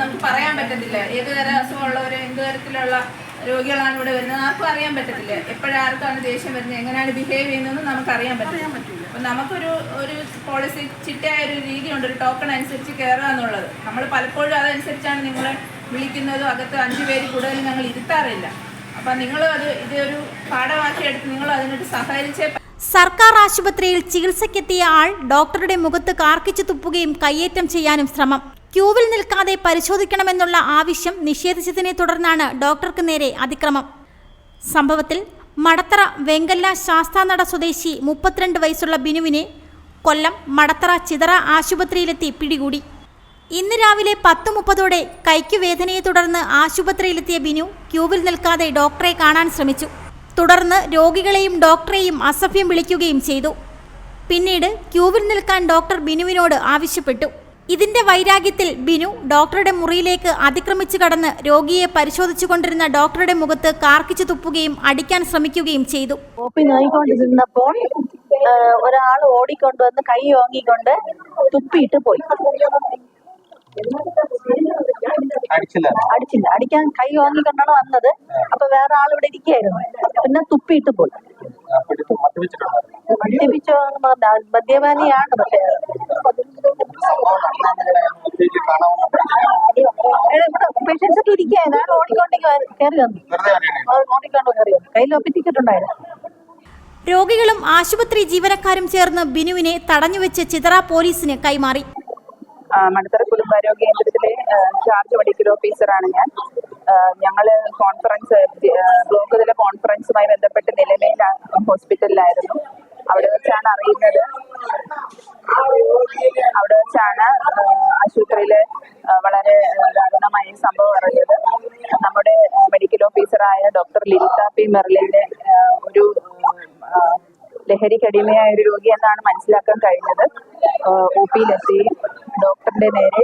നമുക്ക് പറയാൻ പറ്റത്തില്ല? ഏത് അസുഖമുള്ളവര് എന്ത് തരത്തിലുള്ള രോഗികളാണ് ഇവിടെ വരുന്നത്? ആർക്കും അറിയാൻ പറ്റത്തില്ല? എപ്പോഴാർക്കാണ് ദേഷ്യം വരുന്നത്? എങ്ങനെയാണ് ബിഹേവ് ചെയ്യുന്നത് നമുക്ക് അറിയാൻ പറ്റില്ല അപ്പൊ നമുക്കൊരു ഒരു പോളിസി ചിട്ടയായ ഒരു രീതിയുണ്ട്. ഒരു ടോക്കൺ അനുസരിച്ച് കയറുക എന്നുള്ളത്. നമ്മൾ പലപ്പോഴും അതനുസരിച്ചാണ് നിങ്ങളെ വിളിക്കുന്നതും അകത്ത് അഞ്ചു പേര് കൂടുതൽ ഞങ്ങൾ ഇരുത്താറില്ല. സർക്കാർ ആശുപത്രിയിൽ ചികിത്സയ്ക്കെത്തിയ ആൾ ഡോക്ടറുടെ മുഖത്ത് കാർക്കിച്ചു തുപ്പുകയും കയ്യേറ്റം ചെയ്യാനും ശ്രമം. ക്യൂവിൽ നിൽക്കാതെ പരിശോധിക്കണമെന്നുള്ള ആവശ്യം നിഷേധിച്ചതിനെ തുടർന്നാണ് ഡോക്ടർക്ക് നേരെ അതിക്രമം. സംഭവത്തിൽ മടത്തറ വെങ്കല്ല ശാസ്താനട സ്വദേശി മുപ്പത്തിരണ്ട് വയസ്സുള്ള ബിനുവിനെ കൊല്ലം മടത്തറ ചിതറ ആശുപത്രിയിലെത്തി പിടികൂടി. ഇന്ന് രാവിലെ പത്ത് മുപ്പതോടെ കൈക്കു വേദനയെ തുടർന്ന് ആശുപത്രിയിലെത്തിയ ബിനു ക്യൂവിൽ നിൽക്കാതെ ഡോക്ടറെ കാണാൻ ശ്രമിച്ചു. തുടർന്ന് രോഗികളെയും ഡോക്ടറെയും അസഭ്യം വിളിക്കുകയും ചെയ്തു. പിന്നീട് ക്യൂവിൽ നിൽക്കാൻ ഡോക്ടർ ബിനുവിനോട് ആവശ്യപ്പെട്ടു. ഇതിന്റെ വൈരാഗ്യത്തിൽ ബിനു ഡോക്ടറുടെ മുറിയിലേക്ക് അതിക്രമിച്ചു കടന്ന് രോഗിയെ പരിശോധിച്ചു കൊണ്ടിരുന്ന ഡോക്ടറുടെ മുഖത്ത് കാർക്കിച്ചു തുപ്പുകയും അടിക്കാൻ ശ്രമിക്കുകയും ചെയ്തു. ഒരാൾ ഓടിക്കൊണ്ടുവന്ന് കൈ ഓങ്ങിക്കൊണ്ട് തുപ്പിയിട്ട് പോയി. അടിച്ചില്ല. അടിച്ചില്ല. അടിക്കാൻ കൈ ഓങ്ങിക്കൊണ്ടാണ് വന്നത്. അപ്പൊ വേറെ ആൾ ഇവിടെ ഇരിക്കുകയായിരുന്നു. പിന്നെ തുപ്പിയിട്ട് പോയി. മദ്യപിച്ചോ മദ്യപാനിയാണ് പക്ഷേ. പേഷ്യൻസ് ഒക്കെ ഇരിക്കുകയാണ് ഓടിക്കൊണ്ട് കയറി വന്നു. ഓടിക്കൊണ്ട് കയറി വന്നു. കയ്യിൽ ഒപ്പി ടിക്കറ്റ് ഉണ്ടായിരുന്നു രോഗികളും ആശുപത്രി ജീവനക്കാരും ചേർന്ന് ബിനുവിനെ തടഞ്ഞുവെച്ച് ചിതറ പോലീസിന് കൈമാറി. മണത്തറ കുടുംബാരോഗ്യ കേന്ദ്രത്തിലെ ചാർജ് മെഡിക്കൽ ഓഫീസറാണ് ഞാൻ. ഞങ്ങൾ കോൺഫറൻസ് ബ്ലോക്ക് തല കോൺഫറൻസുമായി ബന്ധപ്പെട്ട് നിലമേൽ ഹോസ്പിറ്റലിലായിരുന്നു അവിടെ വെച്ചാണ് അറിയുന്നത്. അവിടെ വെച്ചാണ് ആശുപത്രിയിലെ വളരെ ദാരുണമായ സംഭവം അറിഞ്ഞത്. നമ്മുടെ മെഡിക്കൽ ഓഫീസറായ ഡോക്ടർ ലിലിത പി. മെർലിന്റെ ഒരു ലഹരിക്കടിമയായ ഒരു രോഗി എന്നാണ് മനസ്സിലാക്കാൻ കഴിഞ്ഞത്. ഒ. പിയിലെത്തി ഡോക്ടറിന്റെ നേരെ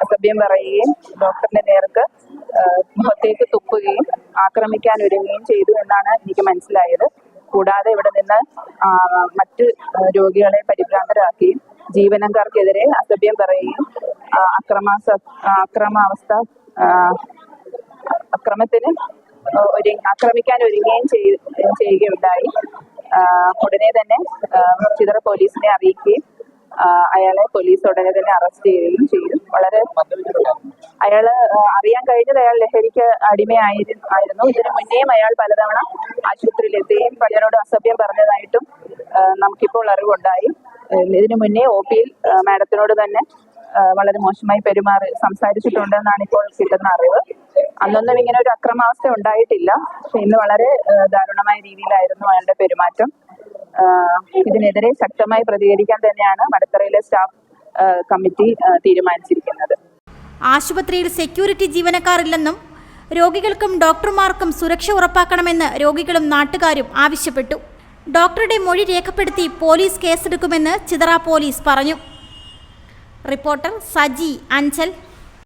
അസഭ്യം പറയുകയും ഡോക്ടറിന്റെ നേർക്ക് മുഖത്തേക്ക് തുപ്പുകയും ആക്രമിക്കാൻ ഒരുങ്ങുകയും ചെയ്തു എന്നാണ് എനിക്ക് മനസ്സിലായത്. കൂടാതെ ഇവിടെ നിന്ന് മറ്റ് രോഗികളെ പരിഭ്രാന്തരാക്കുകയും ജീവനക്കാർക്കെതിരെ അസഭ്യം പറയുകയും അക്രമാസ അക്രമാവസ്ഥ അക്രമത്തിന് ഒരു ആക്രമിക്കാൻ ഒരുങ്ങുകയും ചെയ്- ചെയ്യുകയുണ്ടായി. ഉടനെ തന്നെ ചിതറ പോലീസിനെ അറിയിക്കുകയും അയാളെ പോലീസ് ഉടനെ തന്നെ അറസ്റ്റ് ചെയ്യുകയും ചെയ്തു. വളരെ അയാൾ അറിയാൻ കഴിഞ്ഞത് അയാൾ ലഹരിക്ക് അടിമയായിരുന്നു ഇതിനു മുന്നേയും അയാൾ പലതവണ ആശുപത്രിയിലെത്തുകയും പലരോട് അസഭ്യം പറഞ്ഞതായിട്ടും നമുക്കിപ്പോൾ അറിവുണ്ടായി. ഇതിനു മുന്നേ ഒ പിയിൽ മാഡത്തിനോട് തന്നെ വളരെ മോശമായി പെരുമാറി സംസാരിച്ചിട്ടുണ്ടെന്നാണ് ഇപ്പോൾ കിട്ടുന്ന അറിവ്. അന്നൊന്നും ഇങ്ങനെ ഒരു അക്രമാവസ്ഥ ഉണ്ടായിട്ടില്ല. പക്ഷെ ഇന്ന് വളരെ ദാരുണമായ രീതിയിലായിരുന്നു അയാളുടെ പെരുമാറ്റം. ഇതിനെതിരെ ശക്തമായി പ്രതികരിക്കാൻ തന്നെയാണ് മടത്തറയിലെ സ്റ്റാഫ് കമ്മിറ്റി തീരുമാനിച്ചിരിക്കുന്നത്. ആശുപത്രിയിൽ സെക്യൂരിറ്റി ജീവനക്കാരില്ലെന്നും രോഗികൾക്കും ഡോക്ടർമാർക്കും സുരക്ഷ ഉറപ്പാക്കണമെന്ന് രോഗികളും നാട്ടുകാരും ആവശ്യപ്പെട്ടു. ഡോക്ടറുടെ മൊഴി രേഖപ്പെടുത്തി പോലീസ് കേസെടുക്കുമെന്ന് ചിതറ പോലീസ് പറഞ്ഞു. റിപ്പോർട്ടർ സജി അഞ്ചൽ.